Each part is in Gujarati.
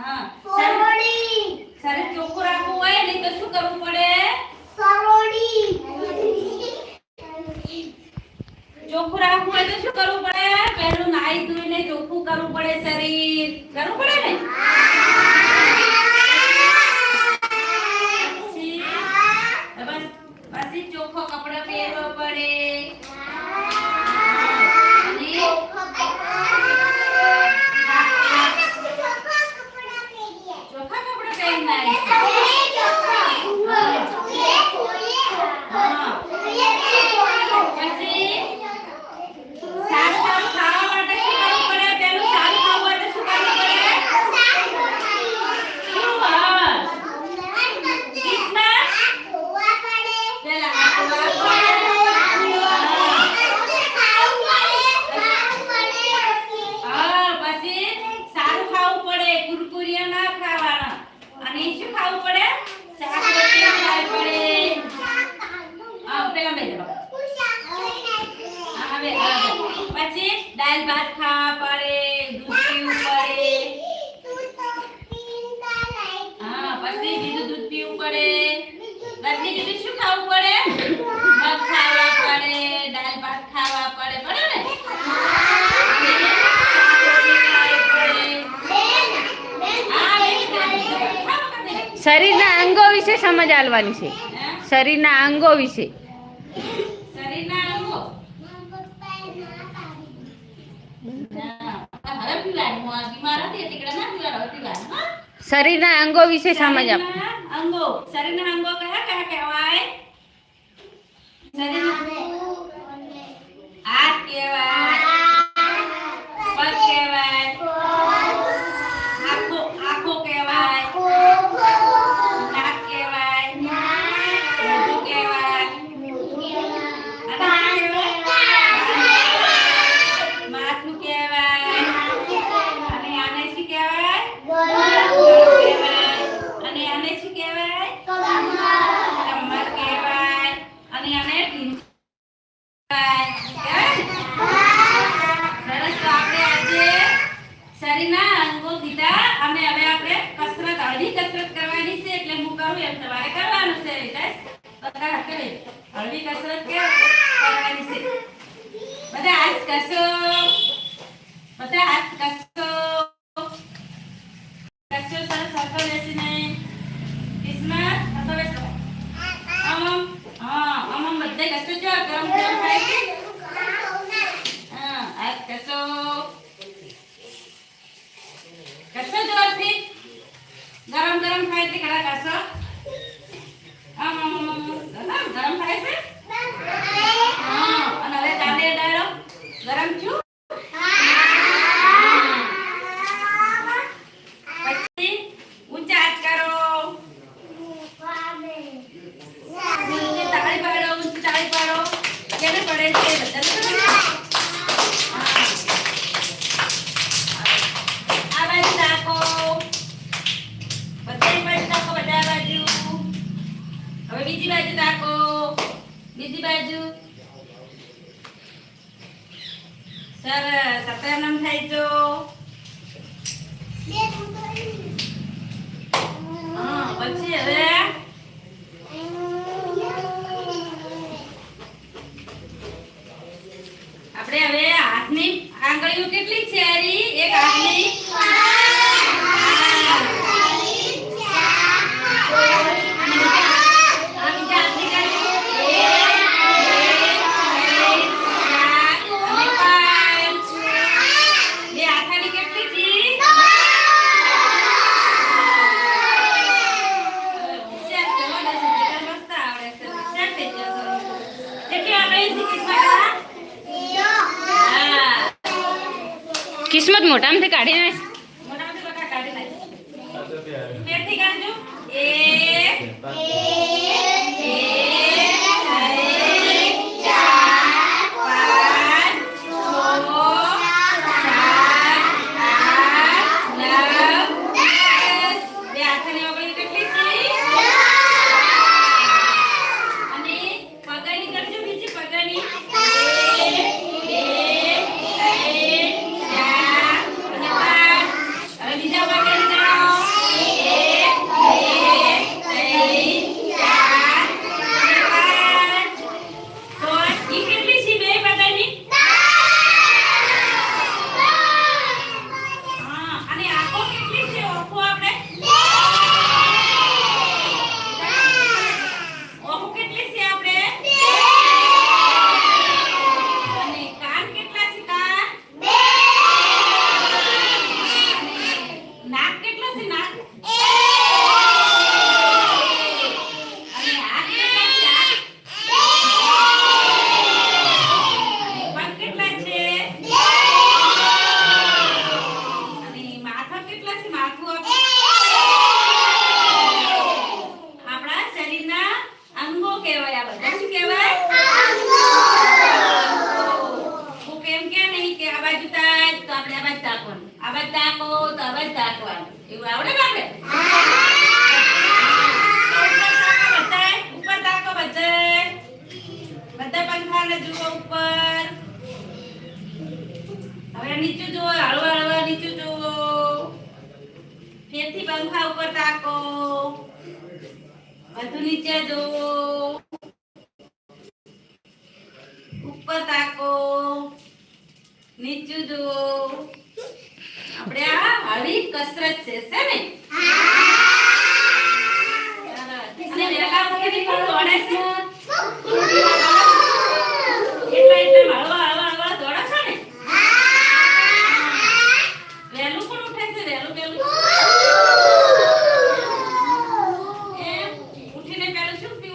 હા. સરવડી સરે ચોખ્ખું હોય ને તો શું કરવું પડે? ચોખ્ખું રાખવું હોય તો શું કરવું પડે? પહેલું નાઈ ધોઈને ચોખ્ખું કરવું પડે શરીર. કરવું પડે ને? શરીરના અંગો વિશે સમજ આલવાની છે. શરીરના અંગો વિશે. શરીરના અંગો? વિશે સમજ આપ. અંગો. શરીરના અંગો કયા કયા કહેવાય. હાથ કહેવાય પગ કહેવાય. असं 谢谢。મેરથી ગાજો 1 2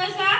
was that?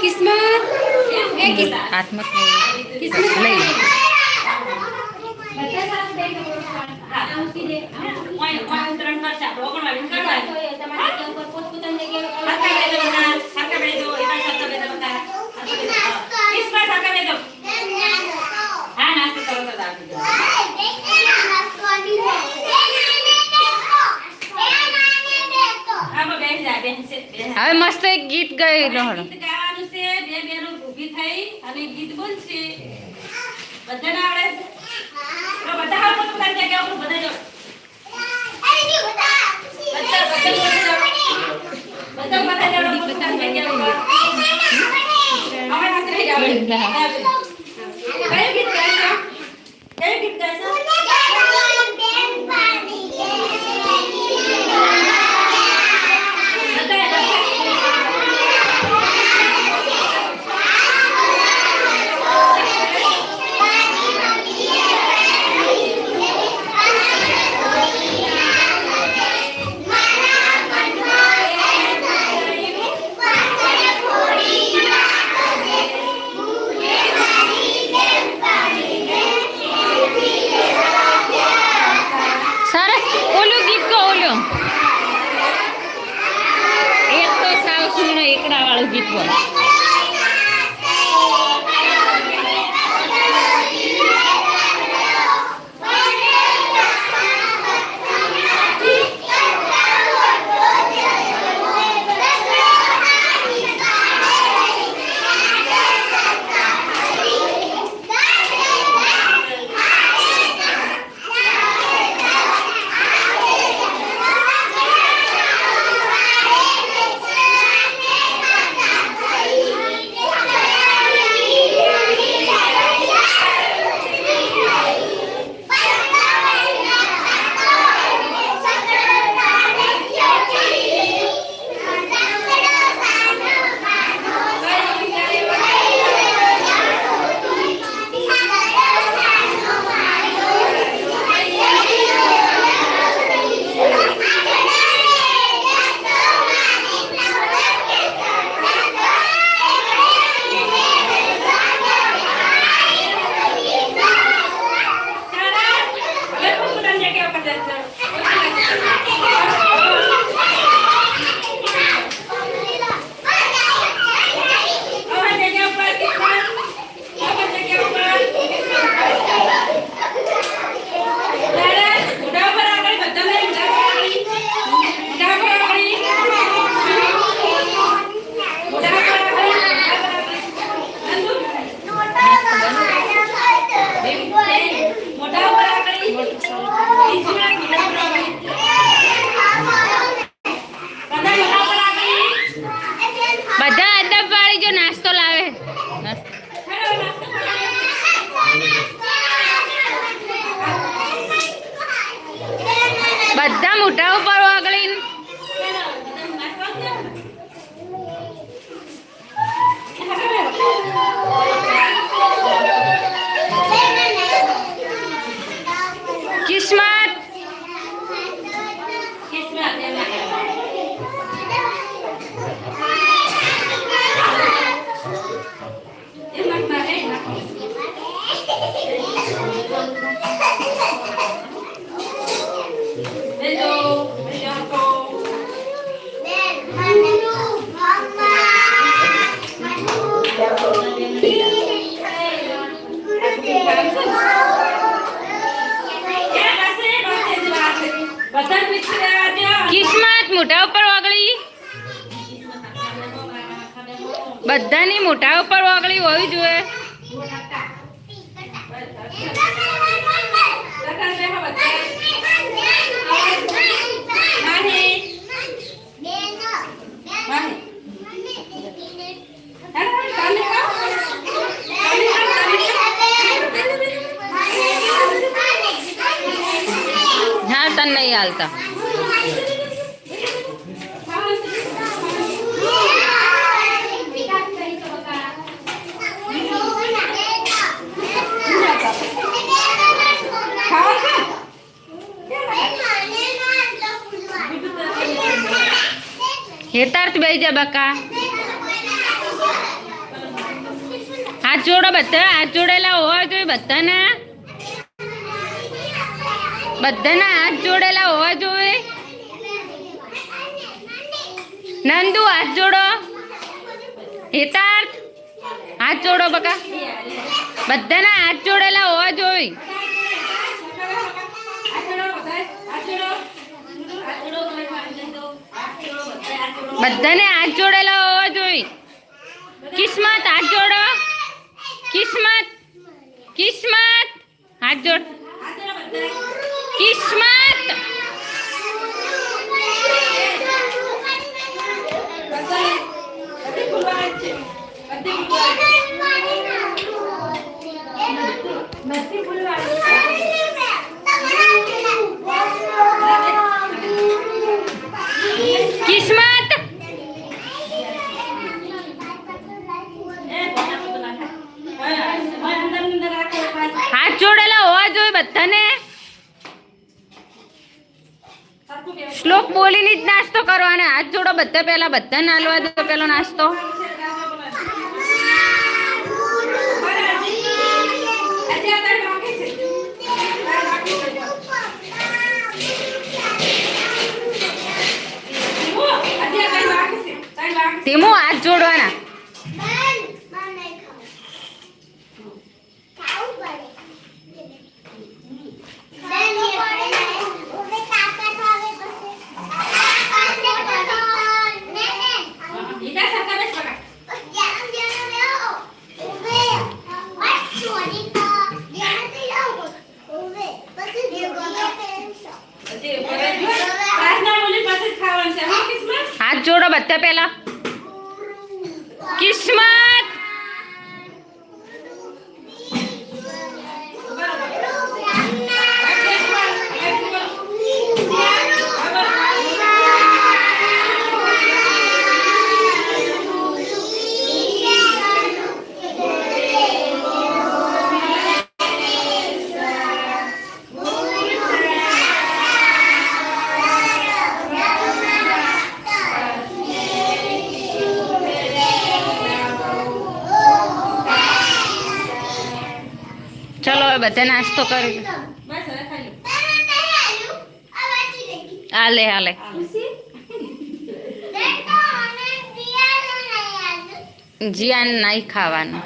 કિસ્મત. એ કિસ્મત. આત્મક લઈ હવે મસ્ત એક ગીત ગાયું ગીત ગાવાનું છે બે બેનો ઊભી થઈ અને ગીત બોલશે બધાને આવડે છે? ગીત ગાશો કયું ગીત ગાશો Yeah. બધા હાથ જોડેલા હોવા જોઈએ બધાના બધાના હાથ જોડેલા હોવા જોઈએ નંદુ, હાથ જોડો. હેતાર્થ, હાથ જોડો બકા. બધાના હાથ જોડેલા હોવા જોઈએ બધાને હાથ જોડેલા હોવા જોઈએ કિસ્મત, હાથ જોડો. કિસ્મત. કિસ્મત. હાથ જોડ. કિસ્મત. કિસ્મત બધા પહેલા બધાને હાલવા દો પેલો નાસ્તો. તેમાં હાથ જોડવાના. હવે બધા નાસ્તો કરી હાલે હાલે. જીયાન નહીં ખાવાનું.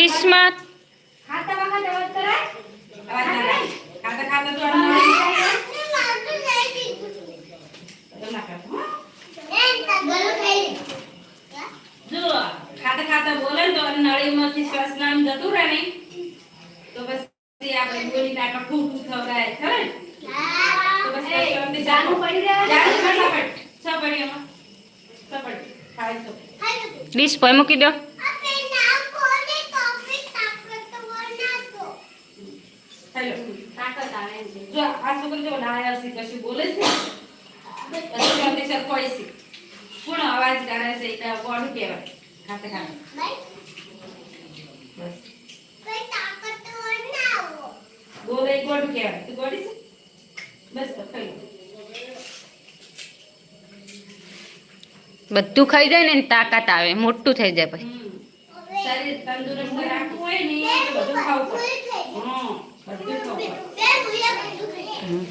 kismat, khati khati jawab tera, jawab tera, khati khati jawab tera, khati khati jawab tera, boleh, toh nari mau sih selesai, jatuh reni, toh, siapa ini, ini jangan kuku, jangan kuku, coba paham, coba paham, coba paham, kispo, mau kido? Hello. તાકાત આવે એમ છે. જો આ છોકરી જો લાયર કશું બોલે છે? પછી શાંતિ સર છે. કોણ અવાજ કાઢે છે એટલે કોણ કહેવાય? ખાતે ખાતે. બોલે એ કહેવાય? તું ગોડી છે? બસ તો ખાઈ બધું ખાઈ જાય ને તાકાત આવે મોટું થઈ જાય પછી. શરીર તંદુરસ્ત રાખવું હોય ને તો બધું ખાવું પડે હં, બધું ખાવું પડે હમ, ખાઈ દો બસ હવે. હમ. ના તાકાત વગર ખાવાનું. તાકાત ના હોય ના થાય હવે ખાઈ લો, હવે નહીં બોલવાનું. હવે નહીં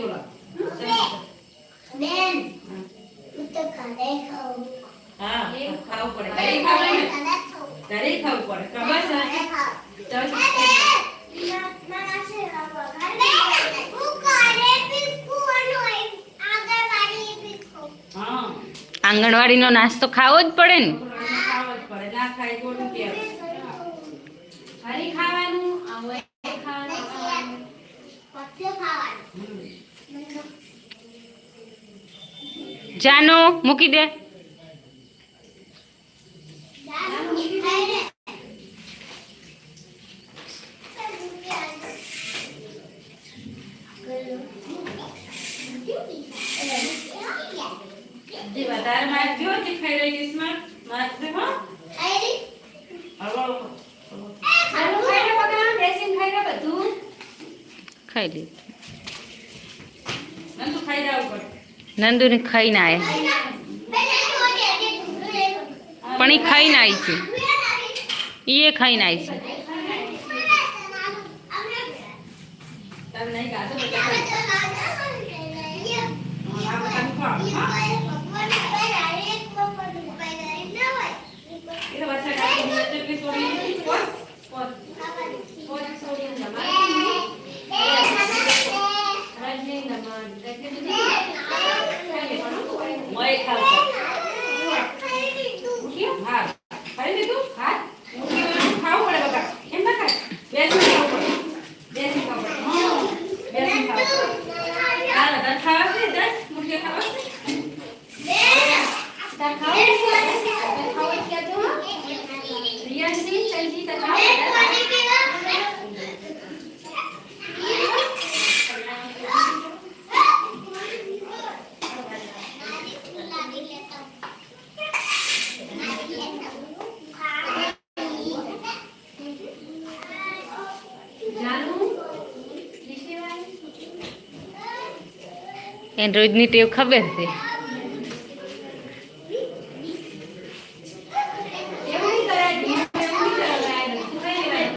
બોલો હા ખાવું પડે. ઘરે ખાવું ખાવું પડે ખબર છે. આંગણવાડીનો નાસ્તો ખાવો જ પડે ને. છોકરાઓને જ પડે. ના ખાય ખોટું કહેવાય હરી ખાવાનું, ખાવાનું, ખાવાનું. જાનો મૂકી દે. ખાઈ હો ખાઈ લો ખાઈ બધું. ખાઈ નંદુ ખાઈ જવું પડે નંદુને ખાઈને આયા પણ એ ખાઈને આવી છે એ ખાઈને આવી છે તમે નહીં ખાશો તો ચાલો. હા, આ બધા ખાઓ, હા. એટલે વરસાદ આવે તો એટલી થોડી પોસ, પોસ. પોચ સોડિયમ જમાડવાનું. રજની જમાડવાનું. એટલે બધું ખાઈ લેવાનું. મોય ખાવું પડે. હા. ખાઈ લીધું? હા. મૂકી ખાવું પડે બકા. એમ ના ખાય. બેસીને ખાવું પડે. બેસીને ખાવું પડે. હા. બેસીને ખાવું પડે. આ બધા ખાવા છે? દસ મૂઠીઓ ખાવા છે? તાર ખાવું છે? તાર ખાવું છે કહેજો, હો. રિયાજી, ચલજી, તાર ખાવું છે? જાનું, લીટીવાળી. એને રોજની ટેવ ખબર છે.